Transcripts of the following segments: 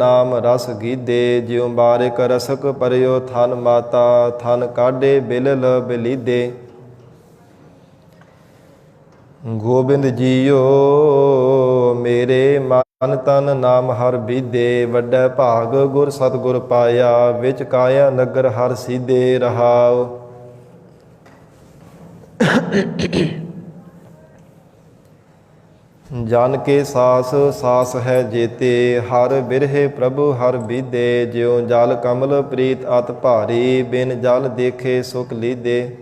ਨਾਮ ਰਸ ਗੀਦੇ, ਜਿਉ ਬਾਰਿਕ ਰਸਕ ਪਰਿਓ ਥਨ ਮਾਤਾ, ਥਨ ਕਾਢੇ ਬਿਲਲ ਬਲੀਦੇ। ਗੋਬਿੰਦ ਜੀਓ, ਮੇਰੇ ਮਨ ਤਨ ਨਾਮ ਹਰ ਬੀਦੇ, ਵੱਡਾ ਭਾਗ ਗੁਰ ਸਤਗੁਰ ਪਾਇਆ, ਵਿੱਚ ਕਾਇਆ ਨਗਰ ਹਰ ਸੀਦੇ ਰਹਾਉ। ਜਨ ਕੇ ਸਾਸ ਸਾਸ ਹੈ ਜੇਤੇ, ਹਰ ਬਿਰਹੇ ਪ੍ਰਭੂ, ਹਰ ਬੀਦੇ ਜਿਉ ਜਲ ਕਮਲ ਪ੍ਰੀਤ ਅਤ ਭਾਰੀ, ਬਿਨ ਜਲ ਦੇਖੇ ਸੁਖ ਲੀਦੇ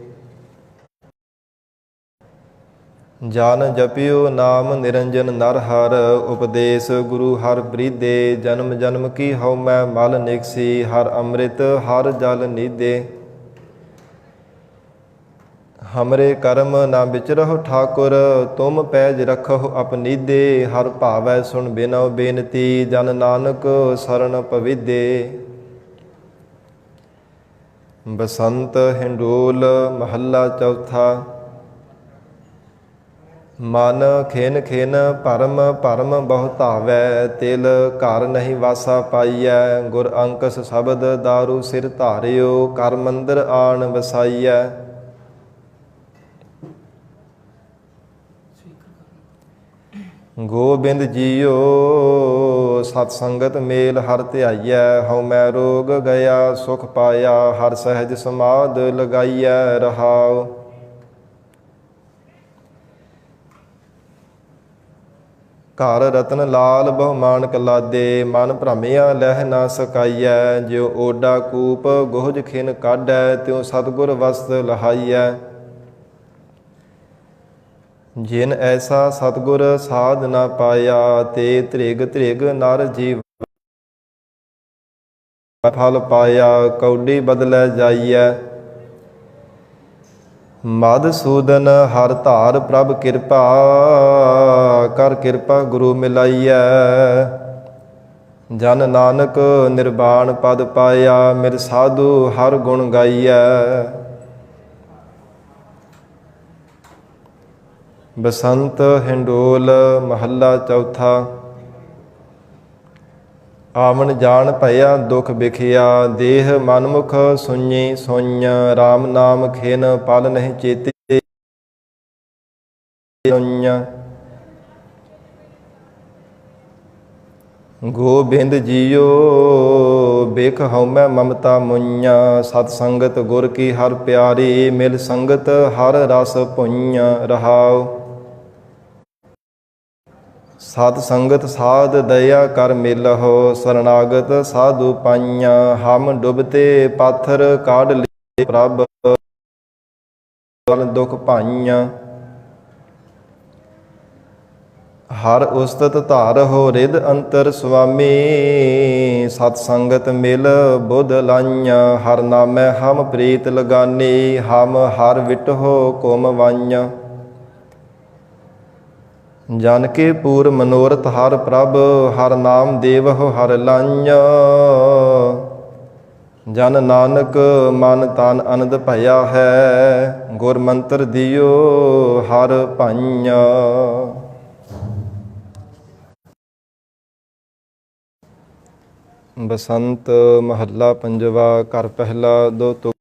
ਜਨ ਜਪਿਓ ਨਾਮ ਨਿਰੰਜਨ ਨਰ ਹਰ, ਉਪਦੇਸ਼ ਗੁਰੂ ਹਰ ਬ੍ਰੀਦੇ ਜਨਮ ਜਨਮ ਕੀ ਹਉ ਮੈਂ ਮਲ ਨਿਕਸੀ, ਹਰ ਅੰਮ੍ਰਿਤ ਹਰ ਜਲ ਨੀਦੇ ਹਮਰੇ ਕਰਮ ਨਾ ਵਿਚਰਹੁ ਠਾਕੁਰ ਤੁਮ ਪੈਜ ਰਖਹੁ ਅਪਨੀਦੇ ਹਰ ਭਾਵੈ ਸੁਣ ਬਿਨਉ ਬੇਨਤੀ ਜਨ ਨਾਨਕ ਸਰਣ ਪਵਿਦੇ ਬਸੰਤ ਹਿੰਡੋਲ ਮਹੱਲਾ ਚੌਥਾ ਮਨ ਖੇਨ ਖੇਨ ਭਰਮ ਭਰਮ ਬਹੁਤਾਵੈ ਤਿਲ ਘਰ ਨਹੀਂ ਵਾਸਾ ਪਾਈਐ ਗੁਰ ਅੰਕਸ ਸ਼ਬਦ ਦਾਰੂ ਸਿਰ ਧਾਰਿਓ ਕਰ ਮੰਦਰ ਆਣ ਵਸਾਈਐ ਗੋਬਿੰਦ ਜੀਓ, ਸਤ ਸੰਗਤ ਮੇਲ ਹਰ ਧਿਆਈਐ, ਹਉ ਮੈਂ ਰੋਗ ਗਿਆ, ਸੁਖ ਪਾਇਆ, ਹਰ ਸਹਿਜ ਸਮਾਦ ਲਗਾਈਐ, ਰਹਾਉ। ਘਰ ਰਤਨ ਲਾਲ ਬਹੁ ਮਾਨਕ ਲਾਦੇ, ਮਨ ਭ੍ਰਮਿਆ ਲਹਿ ਨਾ ਸਕਾਈਐ, ਜਿਉ ਓਡਾ ਕੂਪ ਗੋਹਜ ਖਿਨ ਕਾਢੈ, ਤਿਉ ਸਤਗੁਰ ਵਸਤ ਲਹਾਈਐ। ਜਿਨ ਐਸਾ ਸਤਗੁਰ ਸਾਧ ਨਾ ਪਾਇਆ ਤੇ ਤ੍ਰਿਗ ਤ੍ਰਿਗ ਨਰ ਜੀਵ ਫਲ ਪਾਇਆ, ਕੌਡੀ ਬਦਲੇ ਜਾਈਐ। ਮਦ ਸੂਦਨ ਹਰ ਧਾਰ ਪ੍ਰਭ ਕਿਰਪਾ, ਕਰ ਕਿਰਪਾ ਗੁਰੂ ਮਿਲਾਈਐ। ਜਨ ਨਾਨਕ ਨਿਰਵਾਣ ਪਦ ਪਾਇਆ, ਮਿਰ ਸਾਧੂ ਹਰ ਗੁਣ ਗਾਈਐ। ਬਸੰਤ ਹਿੰਡੋਲ ਮਹੱਲਾ ਚੌਥਾ। ਆਵਣ ਜਾਣ ਭਇਆ ਦੁਖ ਵਿਖਿਆ, ਦੇਹ ਮਨਮੁਖ ਸੁਣੀ ਸੁਣ ਰਾਮ ਨਾਮ ਖੇਨ ਪਲ ਨਹੀਂ ਚੇਤੇ। ਗੋਬਿੰਦ ਜੀਓ ਬੇਖ ਹਉਮੈ ਮਮਤਾ ਮੁਈਆ, ਸਤ ਸੰਗਤ ਗੁਰ ਕੀ ਹਰ ਪਿਆਰੀ, ਮਿਲ ਸੰਗਤ ਹਰ ਰਸ ਪੁਈਆ ਰਹਾਓ ਸਤ ਸੰਗਤ ਸਾਧ ਦਇਆ ਕਰ ਮਿਲਹੁ, ਸਰਨਾਗਤ ਸਾਧੂ ਪਾਈਆਂ, ਹਮ ਡੁਬਤੇ ਪਾਥਰ ਕਾਢ ਲੇ ਪ੍ਰਭ। ਦੁਖ ਪਾਈਆਂ। ਹਰ ਉਸਤਤ ਧਾਰ ਹੋ ਰਿਦ ਅੰਤਰ ਸੁਆਮੀ, ਸਤ ਸੰਗਤ ਮਿਲ ਬੁੱਧ ਲਾਈਆਂ। ਹਰ ਨਾਮੈ ਹਮ ਪ੍ਰੀਤ ਲਗਾਨੀ, ਹਮ ਹਰ ਵਿਟਹੁ ਕੁਮ ਵਾਈਆਂ। ਜਨ ਕੇ ਪੂਰ ਮਨੋਰਥ ਹਰ ਪ੍ਰਭ, ਹਰ ਨਾਮ ਦੇਵਹੁ ਹਰ ਲਾਈਆਂ ਜਨ ਨਾਨਕ ਮਨ ਤਨ ਅਨੰਦ ਭਇਆ ਹੈ, ਗੁਰ ਮੰਤਰ ਦਿਓ ਹਰ ਭਾਈਆਂ। ਬਸੰਤ ਮਹੱਲਾ ਪੰਜਵਾ, ਘਰ ਪਹਿਲਾ ਦੋ ਤੁਕ